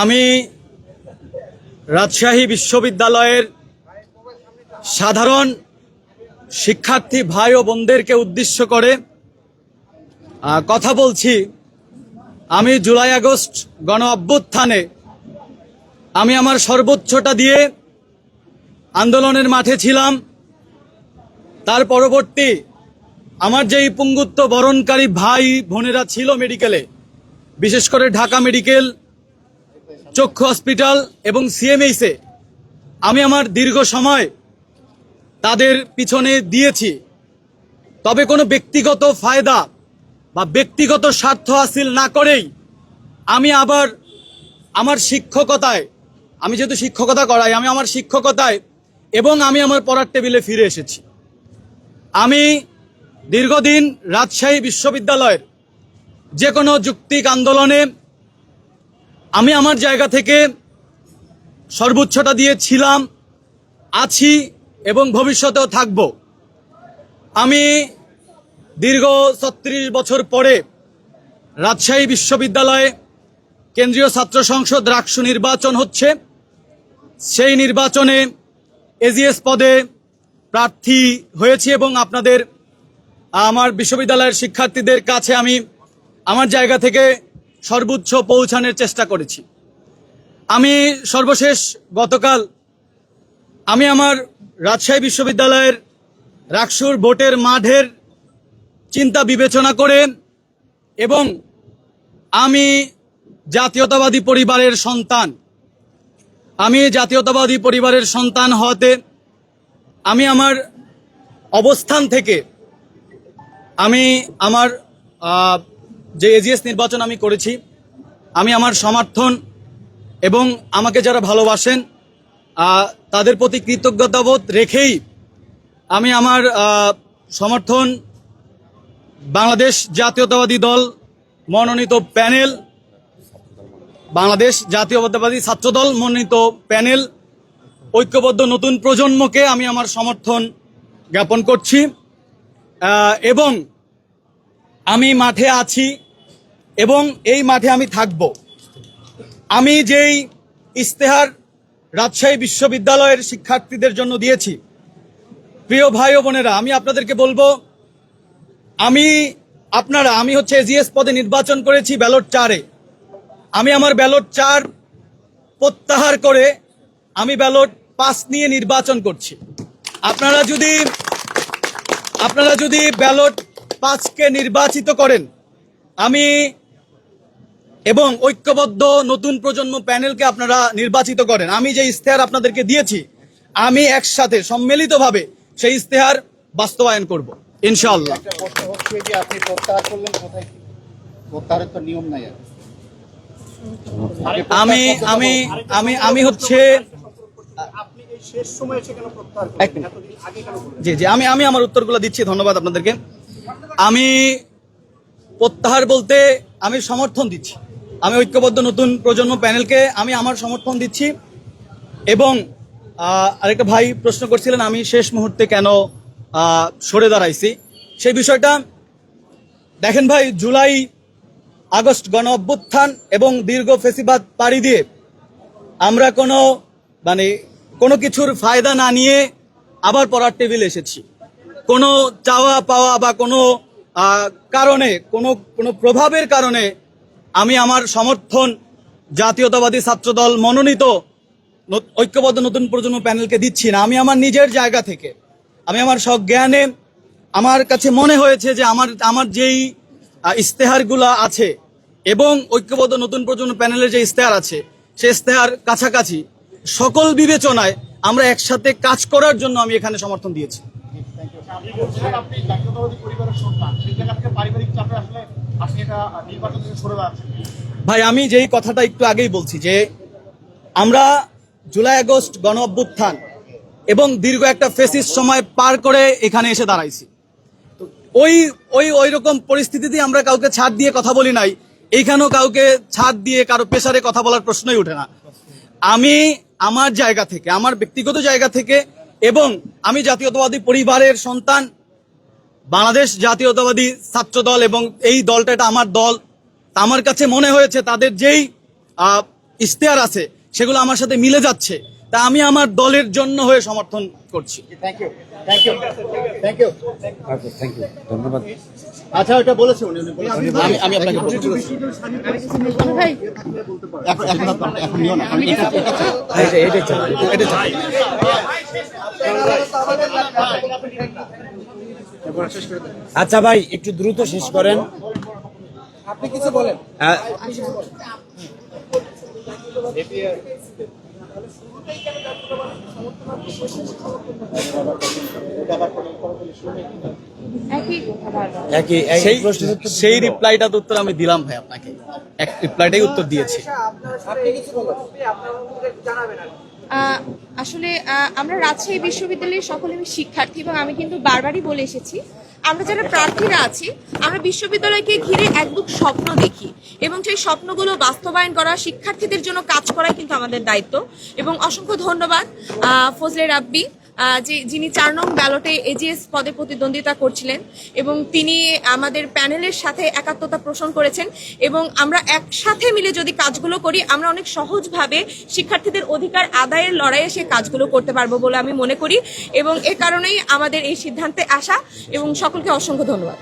আমি রাজশাহী বিশ্ববিদ্যালয়ের সাধারণ শিক্ষার্থী ভাই ও বোনদেরকে উদ্দেশ্য করে কথা বলছি। আমি জুলাই আগস্ট গণ অভ্যুত্থানে আমি আমার সর্বোচ্চটা দিয়ে আন্দোলনের মাঠে ছিলাম। তার পরবর্তী আমার যেই পুঙ্গুত্ব বরণকারী ভাই বোনেরা ছিল মেডিকেলে বিশেষ করে ঢাকা মেডিকেল চক্ষু হসপিটাল এবং সিএমএইসে আমি আমার দীর্ঘ সময় তাদের পিছনে দিয়েছি। তবে কোনো ব্যক্তিগত ফায়দা বা ব্যক্তিগত স্বার্থ হাসিল না করেই আমি আবার আমার শিক্ষকতায়, আমি যেহেতু শিক্ষকতা করাই, আমি আমার শিক্ষকতায় এবং আমি আমার পড়ার টেবিলে ফিরে এসেছি। আমি দীর্ঘদিন রাজশাহী বিশ্ববিদ্যালয়ের যে কোনো যুক্তিক আন্দোলনে আমি আমার জায়গা থেকে সর্বোচ্চটা দিয়েছিলাম আছি এবং ভবিষ্যতেও থাকব। আমি দীর্ঘ ছত্রিশ বছর পরে রাজশাহী বিশ্ববিদ্যালয়ে কেন্দ্রীয় ছাত্র সংসদ রাকসু নির্বাচন হচ্ছে। সেই নির্বাচনে এজিএস পদে প্রার্থী হয়েছি এবং আপনাদের, আমার বিশ্ববিদ্যালয়ের শিক্ষার্থীদের কাছে আমি আমার জায়গা থেকে সর্বোচ্চ পৌঁছানোর চেষ্টা করেছি। আমি সর্বশেষ গতকাল আমি আমার রাজশাহী বিশ্ববিদ্যালয়ের রাকসুর ভোটের মাঠের চিন্তা বিবেচনা করে এবং আমি জাতীয়তাবাদী পরিবারের সন্তান, আমি জাতীয়তাবাদী পরিবারের সন্তান হওয়াতে আমি আমার অবস্থান থেকে আমি আমার যে এজিএস নির্বাচন আমি করেছি, আমি আমার সমর্থন এবং আমাকে যারা ভালোবাসেন তাদের প্রতি কৃতজ্ঞতাবোধ রেখেই আমি আমার সমর্থন বাংলাদেশ জাতীয়তাবাদী দল মনোনীত প্যানেল, বাংলাদেশ জাতীয়তাবাদী ছাত্রদল মনোনীত প্যানেল, ঐক্যবদ্ধ নতুন প্রজন্মকে আমি আমার সমর্থন জ্ঞাপন করছি। এবং আমি মাঠে আছি। এবং এই মাঠে আমি থাকব। আমি যেই ইস্তেহার রাজশাহী বিশ্ববিদ্যালয়ের শিক্ষার্থীদের জন্য দিয়েছি, প্রিয় ভাই ও বোনেরা, আমি আপনাদেরকে বলব, আমি, আপনারা, আমি হচ্ছে এজিএস পদে নির্বাচন করেছি ব্যালট চারে। আমি আমার ব্যালট চার প্রত্যাহার করে আমি ব্যালট পাস নিয়ে নির্বাচন করছি। আপনারা যদি আপনারা যদি ব্যালট পাঁচকে নির্বাচিত করেন, আমি এবং ঐক্যবদ্ধ নতুন প্রজন্ম প্যানেলকে আপনারা নির্বাচিত করেন। আমি যে ইস্তেহার আপনাদেরকে দিয়েছি আমি একসাথে সম্মিলিতভাবে সেই ইস্তেহার বাস্তবায়ন করব ইনশাআল্লাহ। একটা প্রশ্ন হচ্ছে যে আপনি প্রত্যাহার করলেন কোথায় প্রত্যাহারের তো নিয়ম নাই আমি আমি আমি আমি হচ্ছে জি জি আমি আমি আমার উত্তরগুলো দিচ্ছি ধন্যবাদ আপনাদেরকে। আমি প্রত্যাহার বলতে আমি সমর্থন দিচ্ছি। আমি ঐক্যবদ্ধ নতুন প্রজন্ম প্যানেলকে আমি আমার সমর্থন দিচ্ছি। এবং আরেকটা ভাই প্রশ্ন করছিলেন, আমি শেষ মুহূর্তে কেন সরে দাঁড়াইছি? সেই বিষয়টা, দেখেন ভাই, জুলাই আগস্ট গণ অভ্যুত্থান এবং দীর্ঘ ফেসিবাদ পাড়ি দিয়ে আমরা কোনো মানে কোনো কিছুর ফায়দা না নিয়ে আবার পড়ার টেবিল এসেছি। কোনো চাওয়া পাওয়া বা কোনো কারণে, কোনো কোনো প্রভাবের কারণে আমি আমার সমর্থন জাতীয়তাবাদী ছাত্রদল মনোনীত ঐক্যবদ্ধ নতুন প্রজন্ম প্যানেলকে দিচ্ছি না। আমি আমার নিজের জায়গা থেকে আমি আমার সজ্ঞানে আমার কাছে মনে হয়েছে যে আমার আমার যেই আহ, ইস্তেহারগুলা আছে এবং ঐক্যবদ্ধ নতুন প্রজন্ম প্যানেলের যে ইস্তেহার আছে সে ইস্তেহার কাছাকাছি সকল বিবেচনায় আমরা একসাথে কাজ করার জন্য আমি এখানে সমর্থন দিয়েছি। পারিবারিক চাপে আসলে ভাই, আমি যেই কথাটা একটু আগেই বলছি যে আমরা জুলাই আগস্ট গণ অভ্যুত্থান এবং দীর্ঘ একটা ফেসিস সময় পার করে এখানে এসে দাঁড়াইছি। ওই ওই ওই রকম পরিস্থিতিতে আমরা কাউকে ছাড় দিয়ে কথা বলি নাই, এইখানেও কাউকে ছাড় দিয়ে কারও পেশারে কথা বলার প্রশ্নই ওঠে না। আমি আমার জায়গা থেকে, আমার ব্যক্তিগত জায়গা থেকে এবং আমি জাতীয়তাবাদী পরিবারের সন্তান বাংলাদেশ জাতীয়তাবাদী ছাত্র দল এবং এই দলটা এটা আমার দল। আমার কাছে মনে হয়েছে তাদের যেই ইশতেহার আছে সেগুলো আমার সাথে মিলে যাচ্ছে। তা আমি আমার দলের জন্য হয়ে সমর্থন করছি। Thank you thank you thank you okay thank you ধন্যবাদ। আচ্ছা ওটা বলেছে উনি উনি আমি আমি আপনাকে এখন এখন নিও না এটা এটা এটা আচ্ছা ভাই একটু দ্রুত শেষ করেন। আপনি কিছু বলেন। সেই প্রশ্নের উত্তর রিপ্লাইটা উত্তর আমি দিলাম ভাই আপনাকে। এক রিপ্লাইটাই উত্তর দিয়েছি। আহ, আসলে আমরা রাজশাহী বিশ্ববিদ্যালয়ের সকলে আমি শিক্ষার্থী এবং আমি কিন্তু বারবারই বলে এসেছি, আমরা যারা প্রার্থীরা আছি, আমরা বিশ্ববিদ্যালয়কে ঘিরে একদম স্বপ্ন দেখি এবং সেই স্বপ্নগুলো বাস্তবায়ন করা শিক্ষার্থীদের জন্য কাজ করাই কিন্তু আমাদের দায়িত্ব। এবং অসংখ্য ধন্যবাদ ফজলে রাব্বি যিনি চার নং ব্যালটে এজিএস পদে প্রতিদ্বন্দ্বিতা করছিলেন এবং তিনি আমাদের প্যানেলের সাথে একাত্মতা পোষণ করেছেন এবং আমরা একসাথে মিলে যদি কাজগুলো করি, আমরা অনেক সহজভাবে শিক্ষার্থীদের অধিকার আদায়ের লড়াইয়ে সে কাজগুলো করতে পারব বলে আমি মনে করি এবং এ কারণেই আমাদের এই সিদ্ধান্তে আসা এবং সকলকে অসংখ্য ধন্যবাদ।